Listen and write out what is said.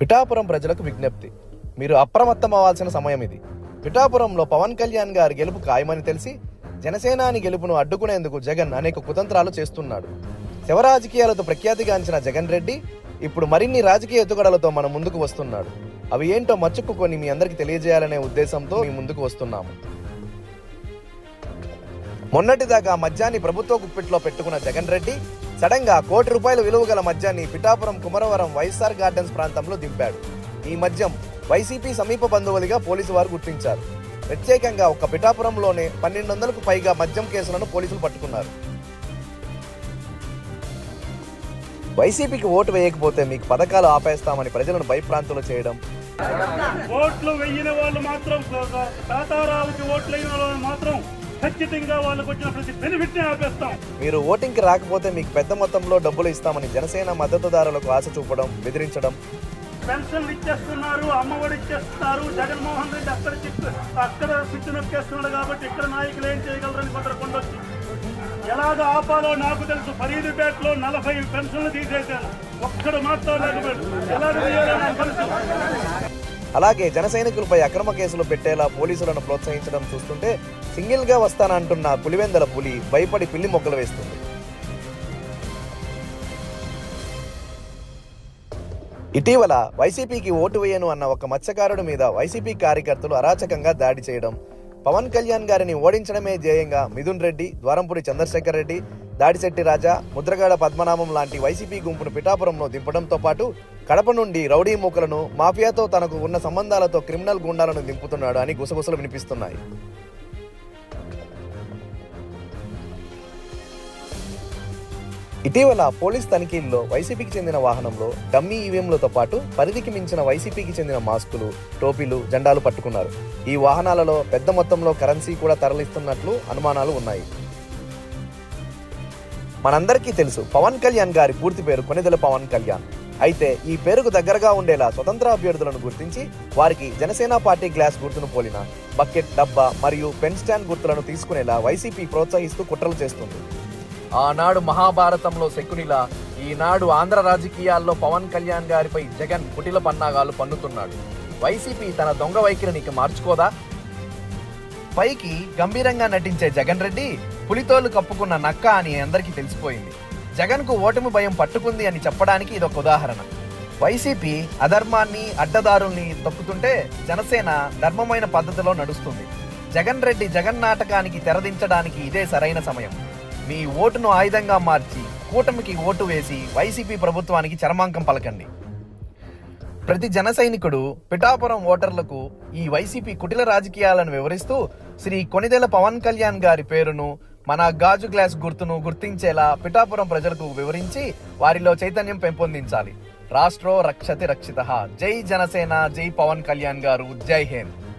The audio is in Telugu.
పిఠాపురం ప్రజలకు విజ్ఞప్తి. మీరు అప్రమత్తం అవ్వాల్సిన సమయం ఇది. పిఠాపురంలో పవన్ కళ్యాణ్ గారి గెలుపు ఖాయమని తెలిసి జనసేనాని గెలుపును అడ్డుకునేందుకు జగన్ అనేక కుతంత్రాలు చేస్తున్నాడు. శివ రాజకీయాలతో ప్రఖ్యాతిగాంచిన జగన్ రెడ్డి ఇప్పుడు మరిన్ని రాజకీయ ఎత్తుగడలతో మన ముందుకు వస్తున్నాడు. అవి ఏంటో మచ్చుకుని మీ అందరికి తెలియజేయాలనే ఉద్దేశంతో మీ ముందుకు వస్తున్నాము. మొన్నటిదాకా మద్యాన్ని ప్రభుత్వ గుప్పిట్లో పెట్టుకున్న జగన్ రెడ్డి సడన్గా కోటి రూపాయల విలువ గల మద్యాన్ని పిఠాపురం కుమరవరం వైఎస్ఆర్ గార్డెన్స్ ప్రాంతంలో దింపాడు. ఈ మద్యం వైసీపీ సమీప బంధువులుగా పోలీసు వారు గుర్తించారు. ప్రత్యేకంగా ఒక పిఠాపురంలోనే పన్నెండు వందలకు పైగా మద్యం కేసులను పోలీసులు పట్టుకున్నారు. వైసీపీకి ఓటు వేయకపోతే మీకు పథకాలు ఆపేస్తామని ప్రజలను భయప్రాంతులు చేయడం. ఓట్లు వెయ్యిన వాళ్ళు మాత్రం ఓట్లు అయిన వాళ్ళు మాత్రం ఖచ్చితంగా వాళ్ళకు వచ్చిన ప్రతి బెనిఫిట్ ఆపేస్తాం. మీరు ఓటింగ్కి రాకపోతే మీకు పెద్ద మొత్తంలో డబ్బులు ఇస్తామని జనసేన మద్దతుదారులకు ఆశ చూపడం బెదిరించడం. పెన్షన్లు ఇచ్చేస్తున్నారు అమ్మఒడి ఇచ్చేస్తున్నారు జగన్మోహన్ రెడ్డి అక్కడ చిక్కు అక్కడ పిచ్చి నొక్కేస్తున్నాడు కాబట్టి ఇక్కడ నాయకులు ఏం చేయగలరని కొందరు కొండొచ్చి. ఎలాగ ఆపాలో నాకు తెలుసు ఫరీదుపేటలో నలభై పెన్షన్లు తీసేశాను. ఒక్కడు మాత్రం ఎలాగ నాకు తెలుసు. అలాగే జన సైనికులపై అక్రమ కేసులు పెట్టేలా పోలీసులను ప్రోత్సహించడం చూస్తుంటే సింగిల్గా వస్తానంటున్న పులివెందల పులి భయపడి పిల్లి మొక్కలు వేస్తుంది. ఇటీవల వైసీపీకి ఓటు వేయను అన్న ఒక మత్స్యకారుడి మీద వైసీపీ కార్యకర్తలు అరాచకంగా దాడి చేయడం. పవన్ కళ్యాణ్ గారిని ఓడించడమే ధ్యేయంగా మిథున్ రెడ్డి ద్వారంపూడి చంద్రశేఖర్ రెడ్డి దాడిశెట్టి రాజా ముద్రగాడ పద్మనాభం లాంటి వైసీపీ గుంపును పిఠాపురంలో దింపడంతో పాటు కడప నుండి రౌడీ మూకలను మాఫియాతో తనకు ఉన్న సంబంధాలతో క్రిమినల్ గుండాలను దింపుతున్నాడు అని గుసగుసలు వినిపిస్తున్నాయి. ఇటీవల పోలీస్ తనిఖీల్లో వైసీపీకి చెందిన వాహనంలో డమ్మీ ఈవీఎంలతో పాటు పరిధికి మించిన వైసీపీకి చెందిన మాస్కులు టోపీలు జెండాలు పట్టుకున్నారు. ఈ వాహనాలలో పెద్ద మొత్తంలో కరెన్సీ కూడా తరలిస్తున్నట్లు అనుమానాలు ఉన్నాయి. మనందరికీ తెలుసు పవన్ కళ్యాణ్ గారి పూర్తి పేరు కొనిదెల పవన్ కళ్యాణ్. అయితే ఈ పేరుకు దగ్గరగా ఉండేలా స్వతంత్ర అభ్యర్థులను గుర్తించి వారికి జనసేన పార్టీ గ్లాస్ గుర్తును పోలిన బకెట్ డబ్బా మరియు పెన్ స్టాండ్ గుర్తులను తీసుకునేలా వైసీపీ ప్రోత్సహిస్తూ కుట్రలు చేస్తుంది. ఆనాడు మహాభారతంలో శకునిలా ఈనాడు ఆంధ్ర రాజకీయాల్లో పవన్ కళ్యాణ్ గారిపై జగన్ కుటిల పన్నాగాలు పన్నుతున్నాడు. వైసీపీ తన దొంగ వైఖరినికి మార్చుకోదా? పైకి గంభీరంగా నటించే జగన్ రెడ్డి పులితోలు కప్పుకున్న నక్క అని అందరికీ తెలిసిపోయింది. జగన్కు ఓటమి భయం పట్టుకుంది అని చెప్పడానికి ఇదొక ఉదాహరణ. వైసీపీ అధర్మాన్ని అడ్డదారుల్ని తొక్కుతుంటే జనసేన ధర్మమైన పద్ధతిలో నడుస్తుంది. జగన్ రెడ్డి జగన్ నాటకానికి తెరదించడానికి ఇదే సరైన సమయం. మీ ఓటును ఆయుధంగా మార్చి కూటమికి ఓటు వేసి వైసీపీ ప్రభుత్వానికి చరమాంకం పలకండి. ప్రతి జన సైనికుడు పిఠాపురం ఓటర్లకు ఈ వైసీపీ కుటిల రాజకీయాలను వివరిస్తూ శ్రీ కొనిదెల పవన్ కళ్యాణ్ గారి పేరును మన గాజు గ్లాస్ గుర్తును గుర్తించేలా పిఠాపురం ప్రజలకు వివరించి వారిలో చైతన్యం పెంపొందించాలి. రాష్ట్రో రక్షతి రక్షిత. జై జనసేన జై పవన్ కళ్యాణ్ గారు. జై హింద్.